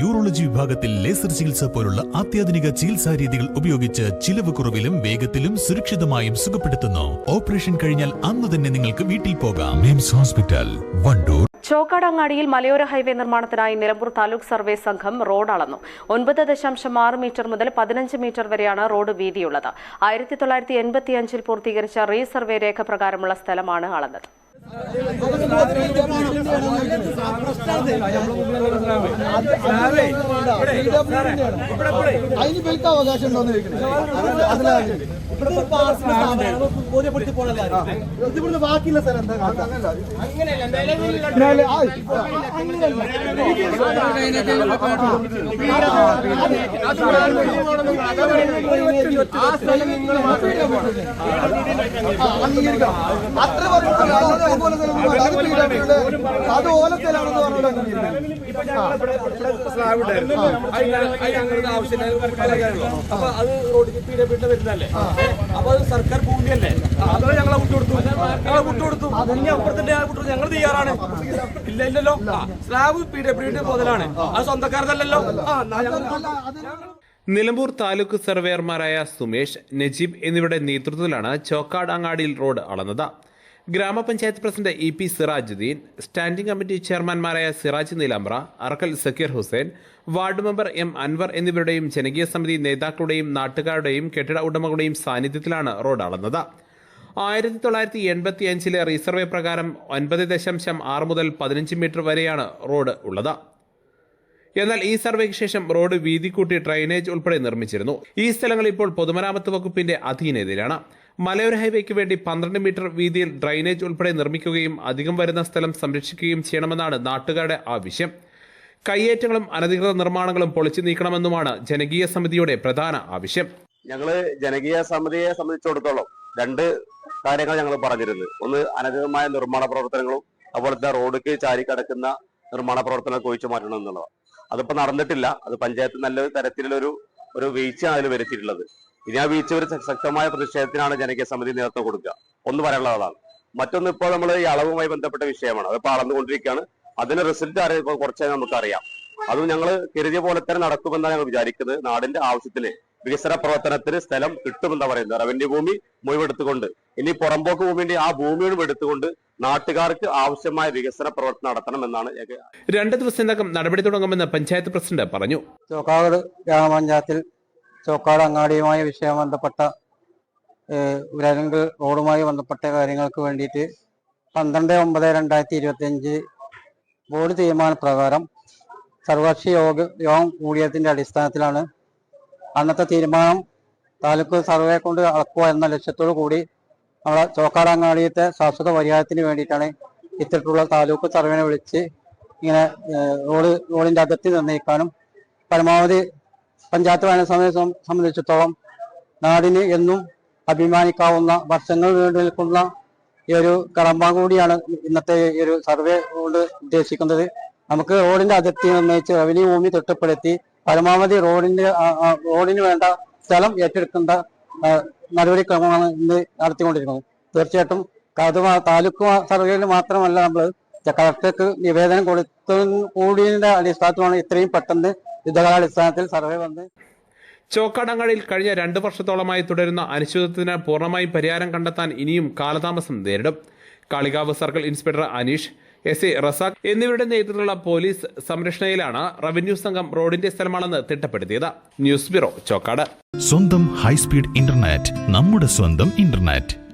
Urology വിഭാഗത്തിൽ laser ചികിത്സ പോലുള്ള അത്യാധുനിക ചികിത്സാ രീതികൾ ഉപയോഗിച്ച് ചിലവ് കുറവിലും വേഗത്തിലും സുരക്ഷിതമായും സുഖപ്പെടുത്തുന്നു. ഓപ്പറേഷൻ കഴിഞ്ഞാൽ അന്ന് തന്നെ നിങ്ങൾക്ക് വീട്ടിൽ പോകാം. മിംസ് ഹോസ്പിറ്റൽ വണ്ടൂർ. ചോക്കാടങ്ങാടിയിൽ മലയോര ഹൈവേ നിർമ്മാണത്തിനായി നിലമ്പൂർ താലൂക്ക് സർവേ സംഘം റോഡ് അളന്നു. ഒൻപത് ദശാംശം ആറ് മീറ്റർ മുതൽ പതിനഞ്ച് മീറ്റർ വരെയാണ് റോഡ് വീതിയുള്ളത്. ആയിരത്തി തൊള്ളായിരത്തി എൺപത്തിയഞ്ചിൽ പൂർത്തീകരിച്ച റീസർവേ രേഖ പ്രകാരമുള്ള സ്ഥലമാണ് അളന്നത്. അതിന് ഇവർക്ക് അവകാശം ഉണ്ടോന്ന് ചോദിക്കുന്നത് അതിലാണ് ബോധ്യപ്പെടുത്തി പോണല്ലേ ഇത് ഇവിടുന്ന് ബാക്കിയുള്ള സ്ഥലം എന്താ അങ്ങനെയല്ല അത്ര പറഞ്ഞു അതുപോലെ. അത് ഓലത്തിലാണെന്ന് പറഞ്ഞിട്ടുണ്ടെങ്കിൽ അപ്പൊ അത് റോഡിൽ പീഡപ്പിട്ട് വരുന്നതല്ലേ? അപ്പൊ അത് സർക്കാർ ഭൂമിയല്ലേ? അതോ ഞങ്ങളെ വിട്ടുകൊടുത്തു? ഞങ്ങളെ വിട്ടുകൊടുത്തു. ഇനി അപ്പുറത്തിന്റെ ആ വിട്ടു ഞങ്ങൾ തയ്യാറാണ്. ഇല്ല ഇല്ലല്ലോ. സ്ലാബ് പി പീഡപ്പിട്ട് മുതലാണ്. അത് സ്വന്തക്കാരതല്ലല്ലോ. ആ നിലമ്പൂർ താലൂക്ക് സർവേയർമാരായ സുമേഷ് നജീബ് എന്നിവരുടെ നേതൃത്വത്തിലാണ് ചോക്കാട് അങ്ങാടിയിൽ റോഡ് അളന്നത്. ഗ്രാമപഞ്ചായത്ത് president E P Sirajuddin standing committee ചെയർമാൻമാരായ Siraj Neelambra Arakkal Zakir Hussain ward member M Anwar എന്നിവരുടെയും ജനകീയ സമിതി നേതാക്കളുടെയും നാട്ടുകാരുടെയും കെട്ടിട ഉടമകളുടെയും സാന്നിധ്യത്തിലാണ് റോഡ് അളന്നത് ആയിരത്തി തൊള്ളായിരത്തി എൺപത്തി അഞ്ചിലെ റീസർവേ പ്രകാരം ഒൻപത് ദശാംശം ആറ് മുതൽ പതിനഞ്ച് മീറ്റർ വരെയാണ് റോഡ് ഉള്ളത്. എന്നാൽ ഈ സർവേക്ക് ശേഷം റോഡ് വീതി കൂട്ടി ഡ്രൈനേജ് ഉൾപ്പെടെ നിർമ്മിച്ചിരുന്നു. ഈ സ്ഥലങ്ങൾ ഇപ്പോൾ പൊതുമരാമത്ത് വകുപ്പിന്റെ അധീനതയിലാണ്. മലയോര ഹൈവേക്ക് വേണ്ടി പന്ത്രണ്ട് മീറ്റർ വീതിയിൽ ഡ്രൈനേജ് ഉൾപ്പെടെ നിർമ്മിക്കുകയും അധികം വരുന്ന സ്ഥലം സംരക്ഷിക്കുകയും ചെയ്യണമെന്നാണ് നാട്ടുകാരുടെ ആവശ്യം. കയ്യേറ്റങ്ങളും അനധികൃത നിർമ്മാണങ്ങളും പൊളിച്ചു നീക്കണമെന്നുമാണ് ജനകീയ സമിതിയുടെ പ്രധാന ആവശ്യം. ഞങ്ങൾ ജനകീയ സമിതിയെ സംബന്ധിച്ചിടത്തോളം രണ്ട് കാര്യങ്ങൾ ഞങ്ങൾ പറഞ്ഞിരുന്നത്. ഒന്ന് അനധികമായ നിർമ്മാണ പ്രവർത്തനങ്ങളും അതുപോലെ റോഡിക്ക് ചാരി കിടക്കുന്ന നിർമ്മാണ പ്രവർത്തനങ്ങൾ ഒഴിച്ചു മാറ്റണം എന്നുള്ളതാണ്. അതിപ്പോ നടന്നിട്ടില്ല. അത് പഞ്ചായത്ത് നല്ല തരത്തിലുള്ള ഒരു ഒരു വീഴ്ചയാണ് അതിൽ വരുത്തിയിട്ടുള്ളത്. ഇനി ആ വീഴ്ച ഒരു ശക്തമായ പ്രതിഷേധത്തിനാണ് ജനകീയ സമിതി നേതൃത്വം കൊടുക്കുക. ഒന്ന് പറയാനുള്ളതാണ് മറ്റൊന്ന് ഇപ്പോൾ നമ്മൾ ഈ അളവുമായി ബന്ധപ്പെട്ട വിഷയമാണ്. അതിപ്പോൾ അളന്നുകൊണ്ടിരിക്കുകയാണ്. അതിന്റെ റിസൾട്ട് അറിയാം കുറച്ചേ നമുക്കറിയാം. അതും ഞങ്ങൾ കരുതിയ പോലെ തന്നെ നടക്കുമെന്നാണ് ഞങ്ങൾ വിചാരിക്കുന്നത്. നാടിന്റെ ആവശ്യത്തിന് വികസന പ്രവർത്തനത്തിന് സ്ഥലം കിട്ടുമെന്നാ പറയുന്നത്. റവന്യൂ ഭൂമി മുഴുവെടുത്തുകൊണ്ട്. ഇനി പുറമ്പോക്ക് ഭൂമിന്റെ ആ ഭൂമിയോടും എടുത്തുകൊണ്ട് നാട്ടുകാർക്ക് ആവശ്യമായ വികസന പ്രവർത്തനം നടത്തണമെന്നാണ് എന്നാണ് രണ്ട് ദിവസത്തിനകം നടപടി തുടങ്ങുമെന്ന് പഞ്ചായത്ത് പ്രസിഡന്റ് പറഞ്ഞു. ചോക്കാട് ഗ്രാമപഞ്ചായത്തിൽ ചോക്കാട് അങ്ങാടിയുമായി വിഷയം ബന്ധപ്പെട്ട ഏഹ്, ഉരങ്ക് റോഡുമായി ബന്ധപ്പെട്ട കാര്യങ്ങൾക്ക് വേണ്ടിയിട്ട് പന്ത്രണ്ട് ഒമ്പത് രണ്ടായിരത്തി ഇരുപത്തി അഞ്ച് ബോർഡ് തീരുമാനപ്രകാരം സർവകക്ഷി യോഗ യോഗം കൂടിയതിന്റെ അടിസ്ഥാനത്തിലാണ് അന്നത്തെ തീരുമാനം താലൂക്ക് സർവേ കൊണ്ട് അളക്കുക എന്ന ലക്ഷ്യത്തോടു കൂടി നമ്മളെ ചോക്കാട് അങ്ങാടിയത്തെ ശാശ്വത പരിഹാരത്തിന് വേണ്ടിയിട്ടാണ് ഇത്തരത്തിലുള്ള താലൂക്ക് സർവേനെ വിളിച്ച് ഇങ്ങനെ റോഡ് റോഡിന്റെ അതിർത്തി നിർണയിക്കാനും പരമാവധി പഞ്ചായത്ത് ഭരണസമിതിയെ സംബന്ധിച്ചിടത്തോളം നാടിന് എന്നും അഭിമാനിക്കാവുന്ന വർഷങ്ങൾ നീണ്ടു നിൽക്കുന്ന ഈ ഒരു കടമ്പ കൂടിയാണ് ഇന്നത്തെ ഈ ഒരു സർവേ കൊണ്ട് ഉദ്ദേശിക്കുന്നത്. നമുക്ക് റോഡിന്റെ അതിർത്തി നിർണയിച്ച് റവന്യൂ ഭൂമി തിട്ടപ്പെടുത്തി പരമാവധി റോഡിന്റെ റോഡിന് വേണ്ട സ്ഥലം ഏറ്റെടുക്കേണ്ട നടപടിക്രമമാണ് ഇന്ന് നടത്തിക്കൊണ്ടിരിക്കുന്നത്. തീർച്ചയായിട്ടും അത് താലൂക്ക് സർവേയിൽ മാത്രമല്ല നമ്മൾ കളക്ടർക്ക് നിവേദനം കൊടുത്ത കൂടിയതിന്റെ അടിസ്ഥാനത്തിലാണ് ഇത്രയും പെട്ടെന്ന് യുദ്ധകാലാടിസ്ഥാനത്തിൽ സർവേ വന്ന് ചോക്കാടങ്ങാടിയിൽ കഴിഞ്ഞ രണ്ട് വർഷത്തോളമായി തുടരുന്ന അനിശ്ചിതത്വത്തിന് പൂർണമായും പരിഹാരം കണ്ടെത്താൻ ഇനിയും കാലതാമസം നേരിടും. Kalikavu circle inspector Aneesh S A Razak എന്നിവരുടെ നേതൃത്വത്തിലുള്ള പോലീസ് സംരക്ഷണയിലാണ് റവന്യൂ സംഘം റോഡിന്റെ സ്ഥലമാണെന്ന് തിട്ടപ്പെടുത്തിയത്. News bureau Chokkad. സ്വന്തം ഹൈസ്പീഡ് ഇന്റർനെറ്റ് നമ്മുടെ സ്വന്തം ഇന്റർനെറ്റ്.